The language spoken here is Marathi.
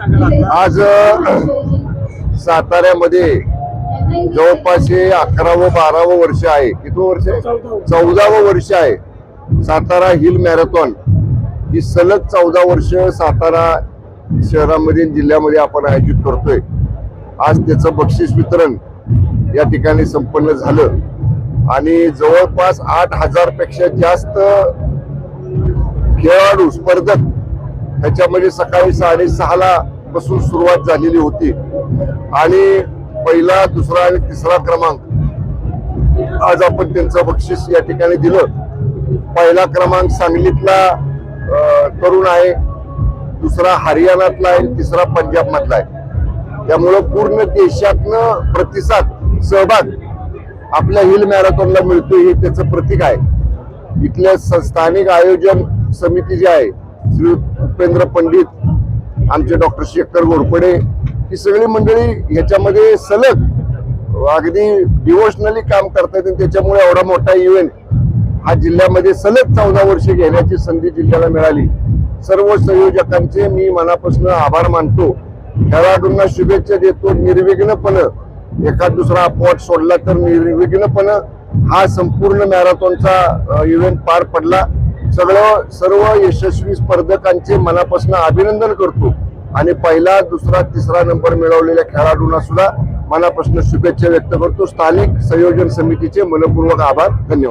आज साताऱ्यामध्ये जवळपास हे अकरावं बारावं वर्ष आहे. किती वर्ष? आहे चौदावं वर्ष आहे. Satara hill marathon. ही सलग चौदा वर्ष सातारा शहरामध्ये जिल्ह्यामध्ये आपण आयोजित करतोय. आज त्याचं बक्षीस वितरण या ठिकाणी संपन्न झालं. आणि जवळपास आठ हजारपेक्षा जास्त खेळाडू स्पर्धक त्याच्यामध्ये सकाळी साडेसहाला पासून सुरुवात झालेली होती. आणि पहिला दुसरा आणि तिसरा क्रमांक. आज आपण त्यांचं बक्षीस या ठिकाणी दिलं. पहिला क्रमांक सांगलीतला अं, तरुण आहे. दुसरा हरियाणातला आहे. तिसरा पंजाब मधला आहे. त्यामुळं पूर्ण देशातनं प्रतिसाद सहभाग आपल्या हिल मॅरेथॉनला मिळतोय हे त्याचं प्रतीक आहे. इथल्या स्थानिक आयोजन समिती जी आहे श्री उपेंद्र पंडित आमचे डॉक्टर शेखर घोरपडे ही सगळी मंडळी ह्याच्यामध्ये सलग अगदी डिवोशनली काम करतात आणि त्याच्यामुळे एवढा मोठा इव्हेंट हा जिल्ह्यामध्ये सलग चौदा वर्ष घेण्याची संधी जिल्ह्याला मिळाली. सर्व संयोजकांचे मी मनापासून आभार मानतो. खेळाडूंना शुभेच्छा देतो. निर्विघ्नपणं एखाद दुसरा अपवाद सोडला तर निर्विघ्नपणं हा संपूर्ण मॅरेथॉनचा इव्हेंट पार पडला. सगळं सर्व यशस्वी स्पर्धकांचे मनापासून अभिनंदन करतो. आणि पहिला दुसरा तिसरा नंबर मिळवलेल्या खेळाडूंना सुद्धा मनापासून शुभेच्छा व्यक्त करतो. स्थानिक संयोजन समितीचे मनपूर्वक आभार. धन्यवाद.